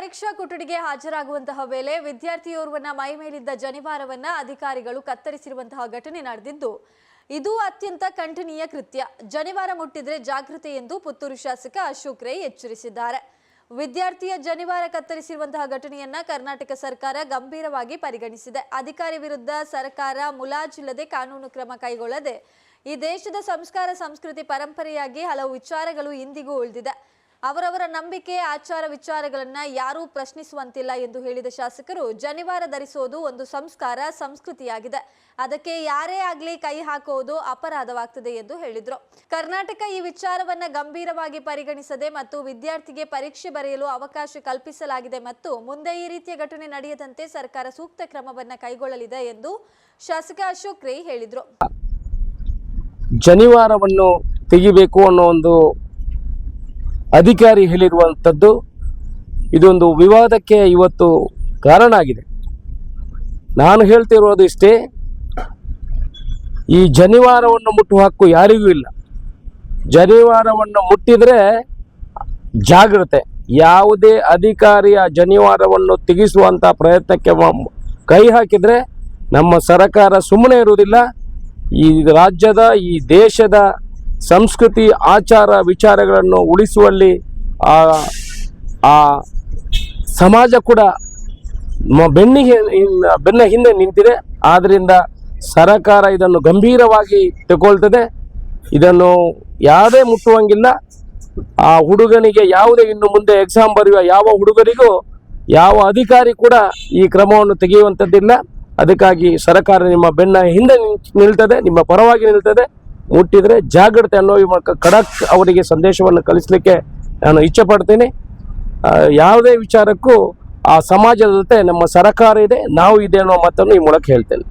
ಪರೀಕ್ಷಾ ಕೊಠಡಿಗೆ ಹಾಜರಾಗುವಂತಹ ವೇಳೆ ವಿದ್ಯಾರ್ಥಿಯೋರ್ವನ ಮೈ ಮೇಲಿದ್ದ ಜನಿವಾರವನ್ನ ಅಧಿಕಾರಿಗಳು ಕತ್ತರಿಸಿರುವಂತಹ ಘಟನೆ ನಡೆದಿದ್ದು, ಇದು ಅತ್ಯಂತ ಖಂಡನೀಯ ಕೃತ್ಯ. ಜನಿವಾರ ಮುಟ್ಟಿದ್ರೆ ಜಾಗೃತಿ ಎಂದು ಪುತ್ತೂರು ಶಾಸಕ ಅಶೋಕ್ ರೈ ಎಚ್ಚರಿಸಿದ್ದಾರೆ. ವಿದ್ಯಾರ್ಥಿಯ ಜನಿವಾರ ಕತ್ತರಿಸಿರುವಂತಹ ಘಟನೆಯನ್ನ ಕರ್ನಾಟಕ ಸರ್ಕಾರ ಗಂಭೀರವಾಗಿ ಪರಿಗಣಿಸಿದೆ. ಅಧಿಕಾರಿ ವಿರುದ್ಧ ಸರ್ಕಾರ ಮುಲಾಜಿಲ್ಲದೆ ಕಾನೂನು ಕ್ರಮ ಕೈಗೊಳ್ಳದೆ, ಈ ದೇಶದ ಸಂಸ್ಕಾರ, ಸಂಸ್ಕೃತಿ, ಪರಂಪರೆಯಾಗಿ ಹಲವು ವಿಚಾರಗಳು ಇಂದಿಗೂ ಉಳಿದಿದೆ. ಅವರವರ ನಂಬಿಕೆ, ಆಚಾರ ವಿಚಾರಗಳನ್ನ ಯಾರೂ ಪ್ರಶ್ನಿಸುವಂತಿಲ್ಲ ಎಂದು ಹೇಳಿದ ಶಾಸಕರು, ಜನಿವಾರ ಧರಿಸೋದು ಒಂದು ಸಂಸ್ಕಾರ, ಸಂಸ್ಕೃತಿಯಾಗಿದೆ. ಅದಕ್ಕೆ ಯಾರೇ ಆಗ್ಲಿ ಕೈ ಹಾಕುವುದು ಅಪರಾಧವಾಗ್ತದೆ ಎಂದು ಹೇಳಿದ್ರು. ಕರ್ನಾಟಕ ಈ ವಿಚಾರವನ್ನ ಗಂಭೀರವಾಗಿ ಪರಿಗಣಿಸದೆ ಮತ್ತು ವಿದ್ಯಾರ್ಥಿಗೆ ಪರೀಕ್ಷೆ ಬರೆಯಲು ಅವಕಾಶ ಕಲ್ಪಿಸಲಾಗಿದೆ ಮತ್ತು ಮುಂದೆ ಈ ರೀತಿಯ ಘಟನೆ ನಡೆಯದಂತೆ ಸರ್ಕಾರ ಸೂಕ್ತ ಕ್ರಮವನ್ನ ಕೈಗೊಳ್ಳಲಿದೆ ಎಂದು ಶಾಸಕ ಅಶೋಕ್ ರೈ ಹೇಳಿದ್ರು. ಜನಿವಾರವನ್ನು ತೆಗಿಬೇಕು ಅನ್ನೋ ಒಂದು ಅಧಿಕಾರಿ ಹೇಳಿರುವಂಥದ್ದು ಇದೊಂದು ವಿವಾದಕ್ಕೆ ಇವತ್ತು ಕಾರಣ ಆಗಿದೆ. ನಾನು ಹೇಳ್ತಿರೋದು ಇಷ್ಟೇ, ಈ ಜನಿವಾರವನ್ನು ಮುಟ್ಟುವ ಹಕ್ಕು ಯಾರಿಗೂ ಇಲ್ಲ. ಜನಿವಾರವನ್ನು ಮುಟ್ಟಿದರೆ ಜಾಗ್ರತೆ ಯಾವುದೇ ಅಧಿಕಾರಿಯ ಜನಿವಾರವನ್ನು ತೆಗೆಸುವಂಥ ಪ್ರಯತ್ನಕ್ಕೆ ಕೈ ಹಾಕಿದರೆ ನಮ್ಮ ಸರ್ಕಾರ ಸುಮ್ಮನೆ ಇರುವುದಿಲ್ಲ. ಈ ರಾಜ್ಯದ, ಈ ದೇಶದ ಸಂಸ್ಕೃತಿ, ಆಚಾರ, ವಿಚಾರಗಳನ್ನು ಉಳಿಸುವಲ್ಲಿ ಆ ಸಮಾಜ ಕೂಡ ಬೆನ್ನಿಗೆ ಬೆನ್ನ ಹಿಂದೆ ನಿಂತಿದೆ. ಆದ್ದರಿಂದ ಸರಕಾರ ಇದನ್ನು ಗಂಭೀರವಾಗಿ ತಗೊಳ್ತದೆ ಇದನ್ನು ಯಾವುದೇ ಮುಟ್ಟುವಂಗಿಲ್ಲ. ಆ ಹುಡುಗನಿಗೆ ಯಾವುದೇ ಇನ್ನು ಮುಂದೆ ಎಕ್ಸಾಮ್ ಬರೆಯುವ ಯಾವ ಹುಡುಗರಿಗೂ ಯಾವ ಅಧಿಕಾರಿ ಕೂಡ ಈ ಕ್ರಮವನ್ನು ತೆಗೆಯುವಂಥದ್ದಿಲ್ಲ. ಅದಕ್ಕಾಗಿ ಸರಕಾರ ನಿಮ್ಮ ಬೆನ್ನ ಹಿಂದೆ ನಿಲ್ತದೆ, ನಿಮ್ಮ ಪರವಾಗಿ ನಿಲ್ತದೆ. ಮುಟ್ಟಿದ್ರೆ ಜಾಗ್ರತೆ ಅನ್ನೋ ಈ ಮೂಲಕ ಖಡಕ್ ಅವರಿಗೆ ಸಂದೇಶವನ್ನು ಕಲಿಸಲಿಕ್ಕೆ ನಾನು ಇಚ್ಛೆ ಪಡ್ತೀನಿ. ಯಾವುದೇ ವಿಚಾರಕ್ಕೂ ಆ ಸಮಾಜದ ಜೊತೆ ನಮ್ಮ ಸರಕಾರ ಇದೆ, ನಾವು ಇದೆ ಅನ್ನೋ ಮಾತನ್ನು ಈ ಮೂಲಕ ಹೇಳ್ತೇನೆ.